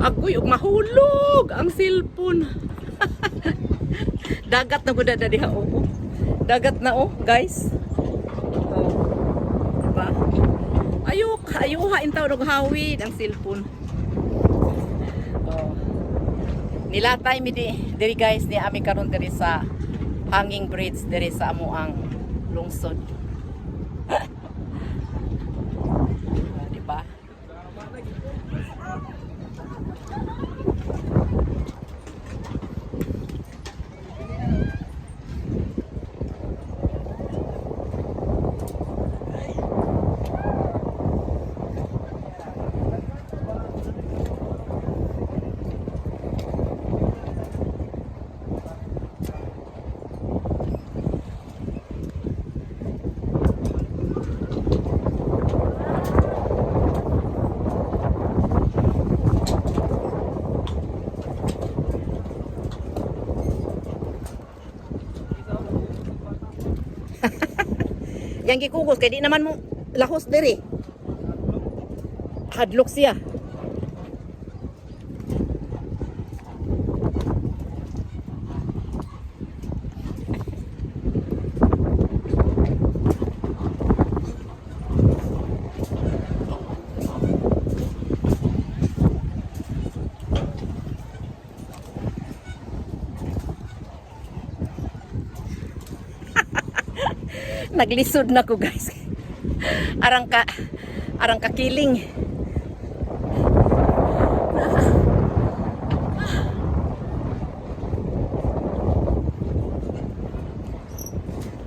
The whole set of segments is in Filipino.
Agoy, ug mahulog ang cellphone. Dagat na gud diha oh. Dagat na oh, guys. Oh. Diba? Ayok, ayuha intaw og hawid ang cellphone. Oh. Nilatay mi di diri guys ni ami karon diri sa hanging bridge diri sa amo ang lungsod. Ah, di ba? Yang gikugos kay di naman mo lahos diri. Hadlok siya. Naglisod na ko guys. Arang ka arang ka kiling.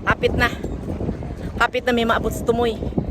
Hapit na. Hapit na may maabot sa tumoy.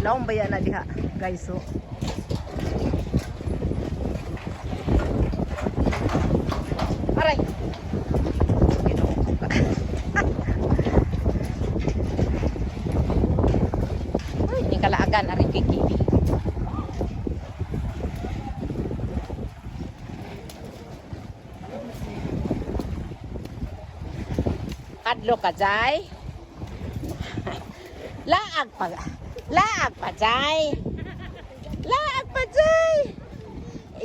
Laong baya na diha, guys. So. Aray. Ay, ni kalaagan ari kikibi. Kadlo ka jay. Laag pa. Laag pa, Jay. Laag pa, Jay.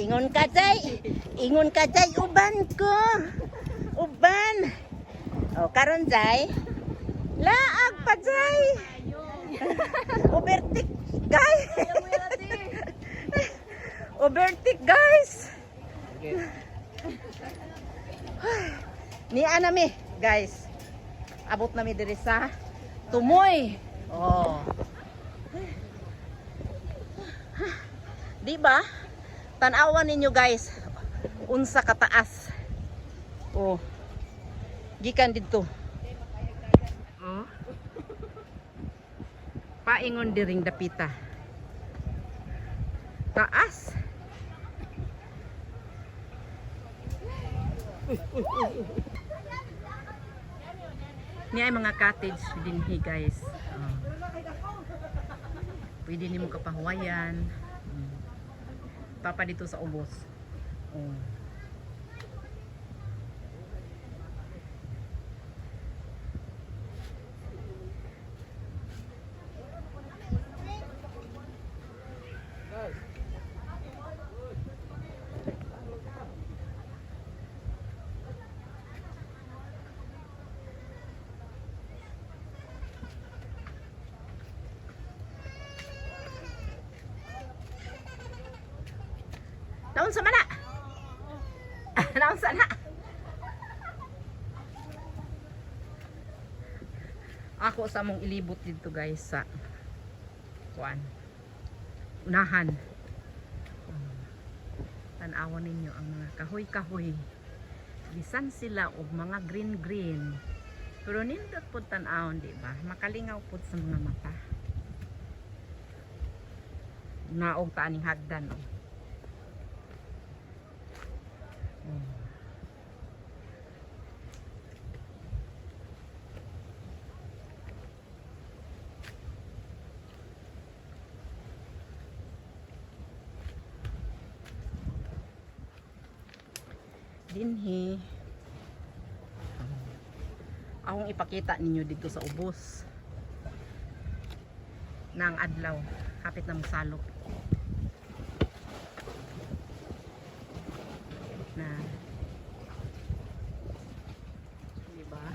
Ingon ka, Jay. Ingon ka, Jay. Uban ko. Uban. O, karon, Jay. Laag pa, Jay. Overtik, guys. Overtik, guys. Ni anami, guys. Abot na mi diri sa Tumoy. Oh. Di ba? Tanawan ninyo guys. Unsa kataas. Oh. Gikan dito. Oh. Paingon diring dapita. Taas. Ni ay mga cottage dinhi guys. Oh. Pwede nimo kapahuwayan. Mm. Papa dito sa ubos. Oh. Naon sa mana? Naon sa na? Ako sa mong ilibot dito guys sa kuan. Unahan. Tanawan ninyo ang mga kahoy-kahoy. Bisan sila og mga green-green. Pero nindot po tanawon, di ba? Makalingaw po sa mga mata. Naog ta aning hagdan. Oh. Dinhi. Akong ipakita ninyo dito sa ubos ng adlaw. Hapit na salok. Na Diba?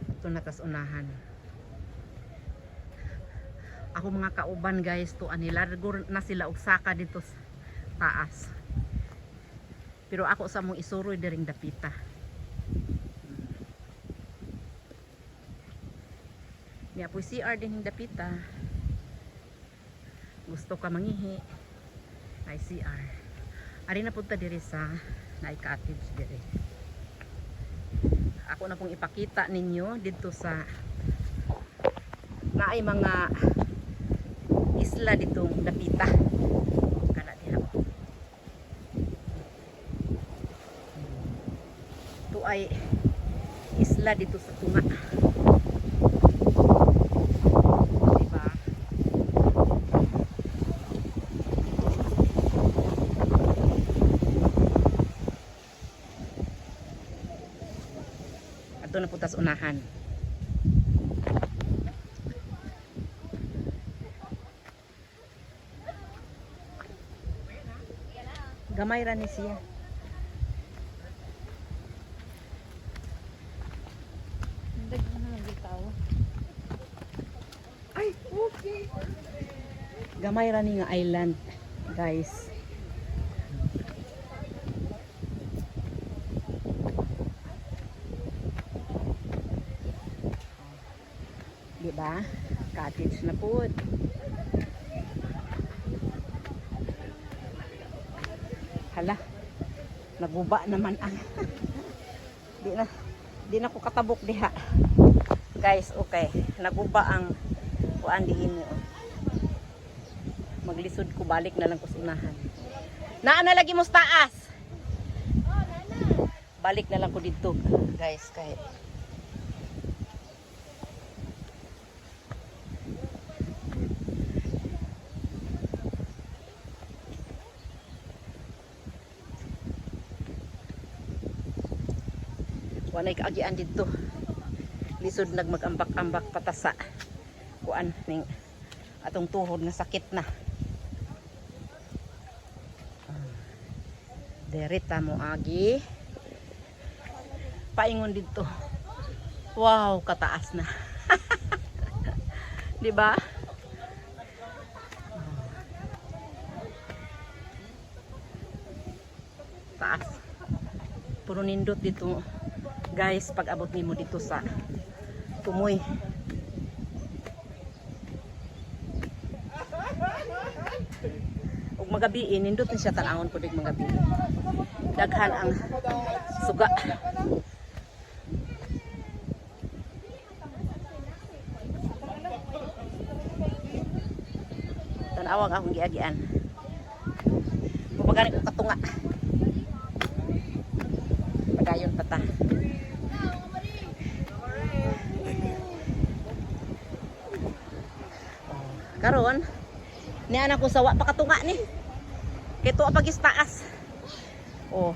Ito na tas unahan. Ako mga kauban guys, to anilargo na sila ugsaka dito sa taas. Pero ako sa mong isuroy diring dapita. Niya po CR din yung dapita. Gusto ka mangihi. Ay CR. Ari na punta diri sa na cottage diri. Ako na pong ipakita ninyo dito sa na ay mga isla ditong dapita. Kana diha. Ito ay isla dito sa tunga. Diba? Na putas unahan. Gamay ra ni siya. Gamay ra ni nga island, guys. Ba? Cottage na po. Hala. Naguba naman ang di na di na ko katabok diha. Guys, okay. Naguba ang kuan dihin niyo. Maglisod ko balik na lang ko sa unahan. Naa na lagi mo taas. Balik na lang ko dito, guys, kay Wanay kaagian dito. Lisod nagmagambak-ambak patasa. Kuan ning atong tuhod nga sakit na. Derita mo agi. Paingon dito. Wow, kataas na. 'Di ba? Taas. Puro nindot dito. Guys, pag abot nimo dito sa tumoy. ug magabi nindot ni siya tanawon pud ug magabi. Daghan ang suga. Tanawag akong giagian. Pupagani ko katunga karon ni anak ko sawa pakatunga ni. Kito pagis taas oh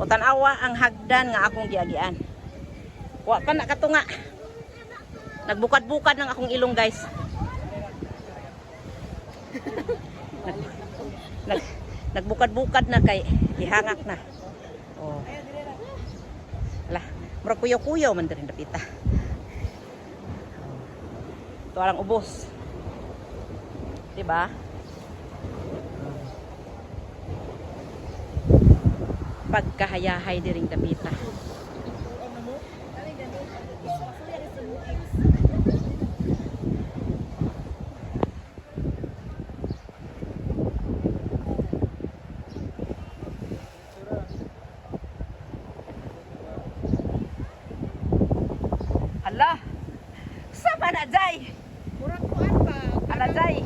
o tanawa ang hagdan nga akong giagian. Wa pa na katunga nagbukad-bukad ng akong ilong guys. Nag, nag, nagbukad-bukad na kay ihangak na. Oh. Ala mura kuyaw-kuyaw man din dapita ito lang ubos Diba? Pagkahayahay diring dapita. Hala! Sama na, Jai! Murag kuan pa. Ala, Jai!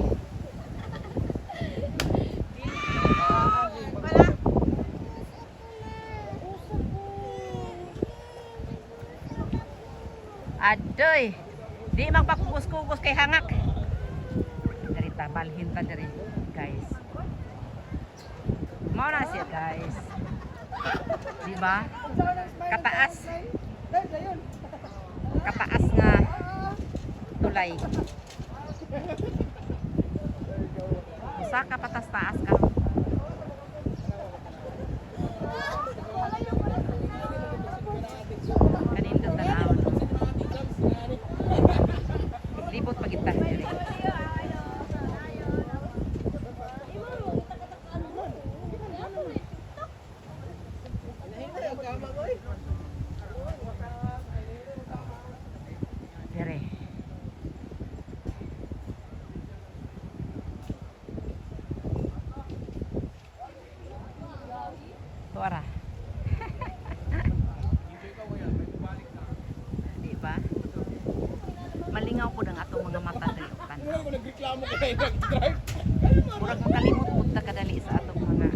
Wala. Adoy! Di magpakugos-kugos kay hangak. Dari balhin ta dari guys. Mao na siya guys. Di ba? Kataas. Kataas nga tulay. Usa ka patas taas ka. Kanindot na naon. Libot pagita diri. Dere. Tuara. Di ba? Malingaw po ng atong mga mata diri kan. Nagreklamo ka tayo nag-drive. Murag makalimot kadali sa atong mga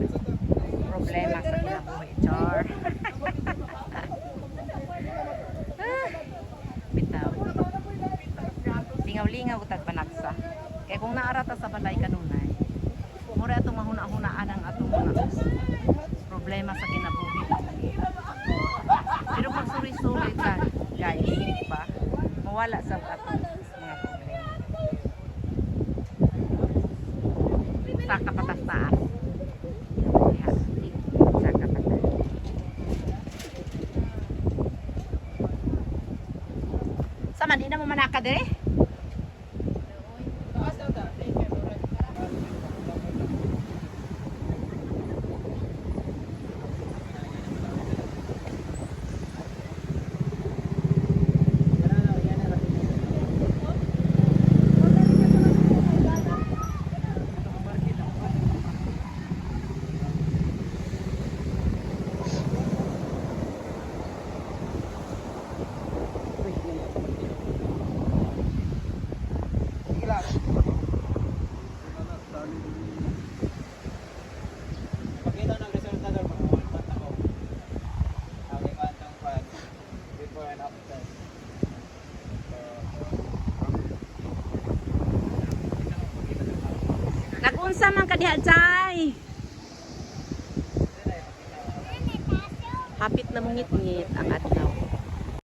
problema sa kinabuhi. Char. Bitaw. Lingaw-lingaw tag panagsa. Kaya kung naarata sa balay kanunay, mura atong mahuna-hunaan ang atong mga problema sa kinabuhi. Pero pag suri-suri ka, guys, di ba? Mawala sa atong mga problema. Sa kapatas taas. Diha, di- Sa kapatas. Sama, di na mo manaka? Pakita Nagunsa man